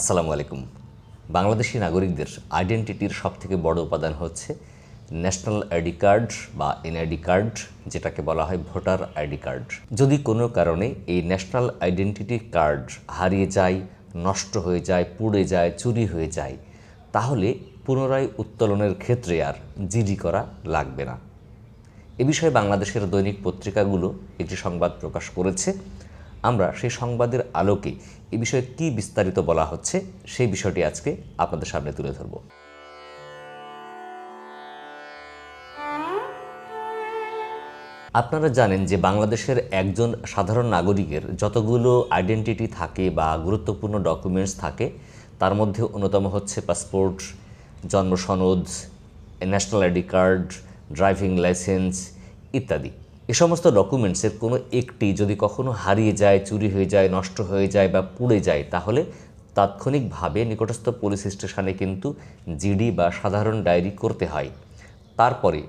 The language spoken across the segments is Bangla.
আসসালামু আলাইকুম। বাংলাদেশি নাগরিকদের আইডেন্টিটির সবথেকে বড় উপাদান হচ্ছে ন্যাশনাল আইডি কার্ড বা এনআইডি কার্ড যেটাকে বলা হয় ভোটার আইডি কার্ড যদি কোনো কারণে এই ন্যাশনাল আইডেন্টিটি কার্ড হারিয়ে যায়, নষ্ট হয়ে যায়, পুড়ে যায়, চুরি হয়ে যায়, তাহলে পুনরায় উত্তোলনের ক্ষেত্রে আর জিডি করা লাগবে না। এ বিষয়ে বাংলাদেশের দৈনিক পত্রিকাগুলো একটি সংবাদ প্রকাশ করেছে। আমরা সেই সংবাদের আলোকে এ বিষয়ে কী বিস্তারিত বলা হচ্ছে, সেই বিষয়টি আজকে আপনাদের সামনে তুলে ধরব। আপনারা জানেন যে বাংলাদেশের একজন সাধারণ নাগরিকের যতগুলো আইডেন্টিটি থাকে বা গুরুত্বপূর্ণ ডকুমেন্টস থাকে, তার মধ্যে অন্যতম হচ্ছে পাসপোর্ট জন্ম সনদ national ID card driving licence ইত্যাদি। এ সমস্ত ডকুমেন্টসের কোনো একটি যদি কখনো হারিয়ে যায়, চুরি হয়ে যায়, নষ্ট হয়ে যায় বা পুড়ে যায়, তাহলে তাৎক্ষণিকভাবে নিকটস্থ পুলিশ স্টেশনে কিন্তু জিডি বা সাধারণ ডায়েরি করতে হয়। তারপরে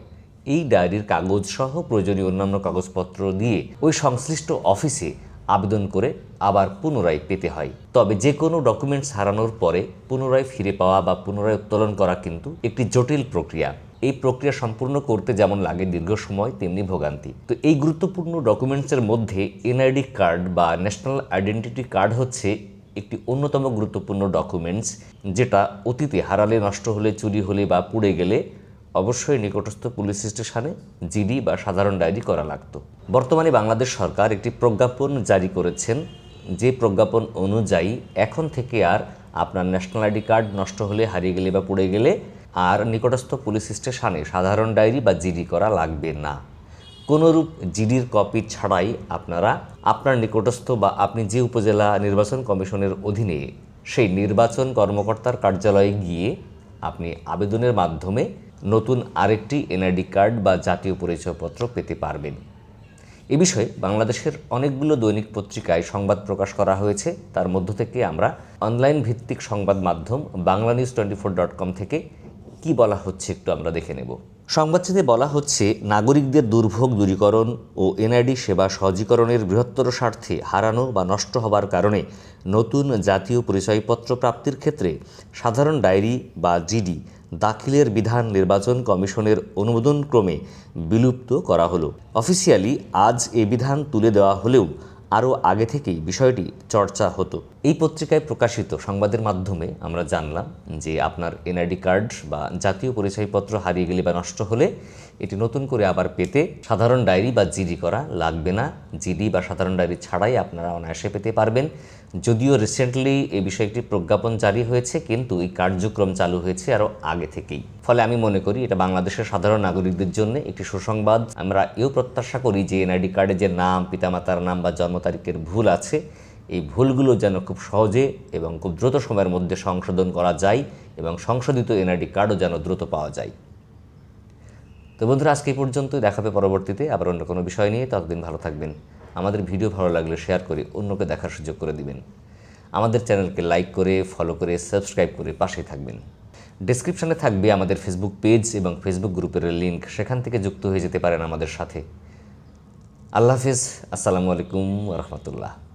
এই ডায়েরির কাগজ সহ প্রয়োজনীয় অন্যান্য কাগজপত্র দিয়ে ওই সংশ্লিষ্ট অফিসে আবেদন করে আবার পুনরায় পেতে হয়। তবে যে কোনো ডকুমেন্টস হারানোর পরে পুনরায় ফিরে পাওয়া বা পুনরায় উত্তোলন করা কিন্তু একটি জটিল প্রক্রিয়া। এই প্রক্রিয়া সম্পূর্ণ করতে যেমন লাগে দীর্ঘ সময়, তেমনি ভোগান্তি। তো এই গুরুত্বপূর্ণ ডকুমেন্টসের মধ্যে এনআইডি কার্ড বা ন্যাশনাল আইডেন্টিটি কার্ড হচ্ছে একটি অন্যতম গুরুত্বপূর্ণ ডকুমেন্টস যেটা অতীতে হারালে, নষ্ট হলে, চুরি হলে বা পুড়ে গেলে অবশ্যই নিকটস্থ পুলিশ স্টেশনে জিডি বা সাধারণ ডায়েরি করা লাগতো। বর্তমানে বাংলাদেশ সরকার একটি প্রজ্ঞাপন জারি করেছেন। যে প্রজ্ঞাপন অনুযায়ী এখন থেকে আর আপনার ন্যাশনাল আইডি কার্ড নষ্ট হলে, হারিয়ে গেলে বা পুড়ে গেলে আর নিকটস্থ পুলিশ স্টেশনে সাধারণ ডায়েরি বা জিডি করা লাগবে না। কোনোরূপ জিডির কপি ছাড়াই আপনারা আপনার নিকটস্থ বা আপনি যে উপজেলা নির্বাচন কমিশনের অধীনে সেই নির্বাচন কর্মকর্তার কার্যালয়ে গিয়ে আপনি আবেদনের মাধ্যমে নতুন আরেকটি এনআইডি কার্ড বা জাতীয় পরিচয়পত্র পেতে পারবেন। এ বিষয়ে বাংলাদেশের অনেকগুলো দৈনিক পত্রিকায় সংবাদ প্রকাশ করা হয়েছে। তার মধ্য থেকে আমরা অনলাইন ভিত্তিক সংবাদ মাধ্যম Bangla news twenty four dot com থেকে কি বলা হচ্ছে একটু আমরা দেখে নেব। সংবাদটিতে বলা হচ্ছে, নাগরিকদের দুর্ভোগ দূরীকরণ ও এনআইডি সেবা সহজীকরণের বৃহত্তর স্বার্থে হারানো বা নষ্ট হবার কারণে নতুন জাতীয় পরিচয়পত্র প্রাপ্তির ক্ষেত্রে সাধারণ ডায়েরি বা জিডি দাখিলের বিধান নির্বাচন কমিশনের অনুমোদন ক্রমে বিলুপ্ত করা হলো। অফিসিয়ালি আজ এ বিধান তুলে দেওয়া হলেও আরও আগে থেকেই বিষয়টি চর্চা হতো। এই পত্রিকায় প্রকাশিত সংবাদের মাধ্যমে আমরা জানলাম যে আপনার এনআইডি কার্ড বা জাতীয় পরিচয়পত্র হারিয়ে গেলে বা নষ্ট হলে এটি নতুন করে আবার পেতে সাধারণ ডায়েরি বা জিডি করা লাগবে না। জিডি বা সাধারণ ডায়েরি ছাড়াই আপনারা অনায়াসে পেতে পারবেন। যদিও রিসেন্টলি এই বিষয়ে একটি প্রজ্ঞাপন জারি হয়েছে, কিন্তু এই কার্যক্রম চালু হয়েছে আরও আগে থেকেই। ফলে আমি মনে করি এটা বাংলাদেশের সাধারণ নাগরিকদের জন্য একটি সুসংবাদ। আমরা এও প্রত্যাশা করি যে এনআইডি কার্ডে যে নাম, পিতামাতার নাম বা জন্ম তারিখের ভুল আছে এই ভুলগুলো যেন খুব সহজে এবং খুব দ্রুত সময়ের মধ্যে সংশোধন করা যায় এবং সংশোধিত এনআইডি কার্ডও যেন দ্রুত পাওয়া যায়। তো বন্ধুরা, আজকে এই পর্যন্তই। দেখাবে পরবর্তীতে আবার অন্য কোনো বিষয় নিয়ে। ততদিন ভালো থাকবেন। আমাদের ভিডিও ভালো লাগলে শেয়ার করে অন্যকে দেখার সুযোগ করে দিবেন। আমাদের চ্যানেলকে লাইক করে, ফলো করে, সাবস্ক্রাইব করে পাশে থাকবেন। ডিসক্রিপশনে থাকবে আমাদের ফেসবুক পেজ এবং ফেসবুক গ্রুপের লিঙ্ক সেখান থেকে যুক্ত হয়ে যেতে পারেন আমাদের সাথে। আল্লাহ হাফিজ। আসসালামু আলাইকুম রহমতুল্লাহ।